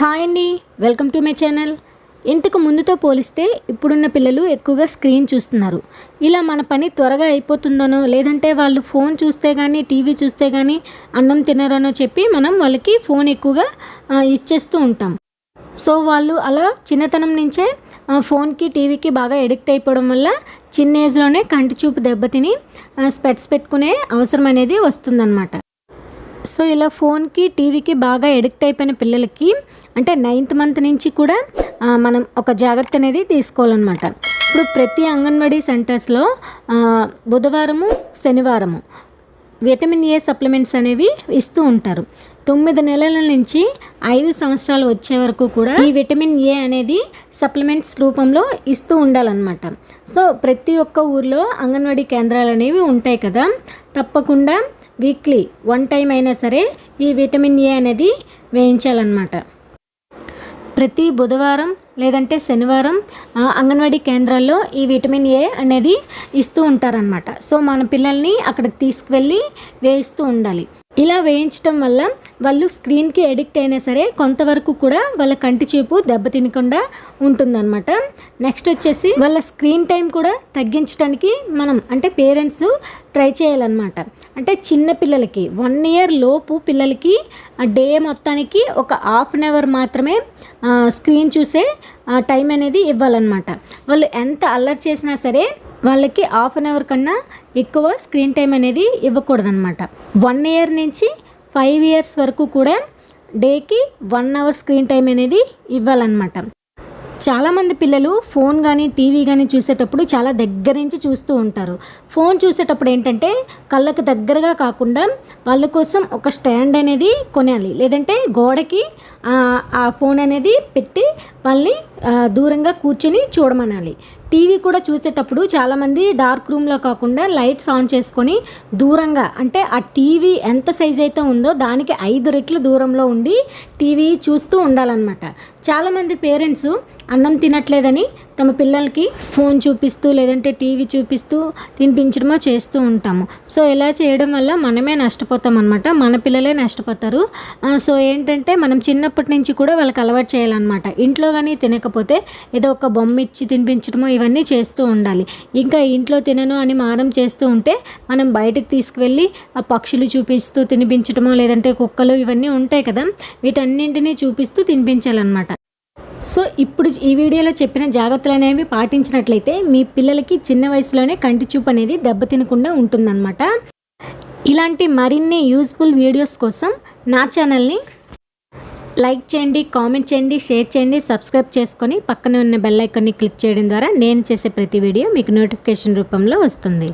Hi అండి welcome to my channel. ఇంతకు ముందుతో పోలిస్తే ఇప్పుడున్న పిల్లలు ఎక్కువగా స్క్రీన్ చూస్తున్నారు. ఇలా మన పని త్వరగా అయిపోతుందనో లేదంటే వాళ్ళు ఫోన్ చూస్తే కానీ టీవీ చూస్తే కానీ అన్నం తినరనో చెప్పి మనం వాళ్ళకి ఫోన్ ఎక్కువగా ఇచ్చేస్తూ ఉంటాం. సో వాళ్ళు అలా చిన్నతనం నుంచే ఫోన్కి టీవీకి బాగా ఎడిక్ట్ అయిపోవడం వల్ల చిన్న ఏజ్లోనే కంటి చూపు దెబ్బతిని స్పెట్స్ పెట్టుకునే అవసరం అనేది వస్తుందన్నమాట. సో ఇలా ఫోన్కి టీవీకి బాగా ఎడిక్ట్ అయిపోయిన పిల్లలకి అంటే నైన్త్ మంత్ నుంచి కూడా మనం ఒక జాగ్రత్త అనేది తీసుకోవాలన్నమాట. ఇప్పుడు ప్రతి అంగన్వాడీ సెంటర్స్లో బుధవారము శనివారము విటమిన్ ఏ సప్లిమెంట్స్ అనేవి ఇస్తూ ఉంటారు. తొమ్మిది నెలల నుంచి ఐదు సంవత్సరాలు వచ్చే వరకు కూడా ఈ విటమిన్ ఏ అనేది సప్లిమెంట్స్ రూపంలో ఇస్తూ ఉండాలన్నమాట. సో ప్రతి ఒక్క ఊర్లో అంగన్వాడీ కేంద్రాలు అనేవి ఉంటాయి కదా. తప్పకుండా వీక్లీ వన్ టైం అయినా సరే ఈ విటమిన్ ఏ అనేది వేయించాలన్నమాట. ప్రతి బుధవారం లేదంటే శనివారం అంగన్వాడీ కేంద్రాల్లో ఈ విటమిన్ ఏ అనేది ఇస్తూ ఉంటారనమాట సో మన పిల్లల్ని అక్కడికి తీసుకువెళ్ళి వేయిస్తూ ఉండాలి. ఇలా వేయించటం వల్ల వాళ్ళు స్క్రీన్కి ఎడిక్ట్ అయినా సరే కొంతవరకు కూడా వాళ్ళ కంటి చూపు దెబ్బతినకుండా ఉంటుందన్నమాట. నెక్స్ట్ వచ్చేసి వాళ్ళ స్క్రీన్ టైం కూడా తగ్గించడానికి మనం అంటే పేరెంట్స్ ట్రై చేయాలన్నమాట. అంటే చిన్న పిల్లలకి వన్ ఇయర్ లోపు పిల్లలకి ఆ డే మొత్తానికి ఒక హాఫ్ అన్ అవర్ మాత్రమే స్క్రీన్ చూసే టైం అనేది ఇవ్వాలన్నమాట. వాళ్ళు ఎంత అల్లరి చేసినా సరే వాళ్ళకి హాఫ్ అన్ అవర్ కన్నా ఎక్కువ స్క్రీన్ టైం అనేది ఇవ్వకూడదన్నమాట. వన్ ఇయర్ నుంచి ఫైవ్ ఇయర్స్ వరకు కూడా డేకి వన్ అవర్ స్క్రీన్ టైం అనేది ఇవ్వాలన్నమాట. చాలామంది పిల్లలు ఫోన్ కానీ టీవీ కానీ చూసేటప్పుడు చాలా దగ్గర నుంచి చూస్తూ ఉంటారు. ఫోన్ చూసేటప్పుడు ఏంటంటే కళ్ళకు దగ్గరగా కాకుండా వాళ్ళ కోసం ఒక స్టాండ్ అనేది కొనాలి. లేదంటే గోడకి ఆ, ఫోన్ అనేది పెట్టి వాళ్ళని దూరంగా కూర్చొని చూడమనాలి. టీవీ కూడా చూసేటప్పుడు చాలామంది డార్క్ రూమ్లో కాకుండా లైట్స్ ఆన్ చేసుకొని దూరంగా అంటే ఆ టీవీ ఎంత సైజ్ అయితే ఉందో దానికి ఐదు రెట్లు దూరంలో ఉండి టీవీ చూస్తూ ఉండాలన్నమాట. చాలామంది పేరెంట్స్ అన్నం తినట్లేదని తమ పిల్లలకి ఫోన్ చూపిస్తూ లేదంటే టీవీ చూపిస్తూ తినిపించడమో చేస్తూ ఉంటాము. సో ఇలా చేయడం వల్ల మనమే నష్టపోతాం అనమాట మన పిల్లలే నష్టపోతారు. సో ఏంటంటే మనం చిన్న చిన్నప్పటి నుంచి కూడా వాళ్ళకి అలవాటు చేయాలన్నమాట. ఇంట్లో కానీ తినకపోతే ఏదో ఒక బొమ్మ ఇచ్చి తినిపించడమో ఇవన్నీ చేస్తూ ఉండాలి. ఇంకా ఇంట్లో తినను అని మారం చేస్తూ ఉంటే మనం బయటకు తీసుకువెళ్ళి ఆ పక్షులు చూపిస్తూ తినిపించడమో లేదంటే కుక్కలు ఇవన్నీ ఉంటాయి కదా వీటన్నింటినీ చూపిస్తూ తినిపించాలన్నమాట. సో ఇప్పుడు ఈ వీడియోలో చెప్పిన జాగ్రత్తలు అనేవి పాటించినట్లయితే మీ పిల్లలకి చిన్న వయసులోనే కంటి చూపు అనేది దెబ్బతినకుండా ఉంటుందన్నమాట. ఇలాంటి మరిన్ని యూస్ఫుల్ వీడియోస్ కోసం నా ఛానల్ని లైక్ చేయండి కామెంట్ చేయండి షేర్ చేయండి సబ్స్క్రైబ్ చేసుకొని పక్కనే ఉన్న బెల్ ఐకాన్ని క్లిక్ చేయడం ద్వారా నేను చేసే ప్రతి వీడియో మీకు నోటిఫికేషన్ రూపంలో వస్తుంది.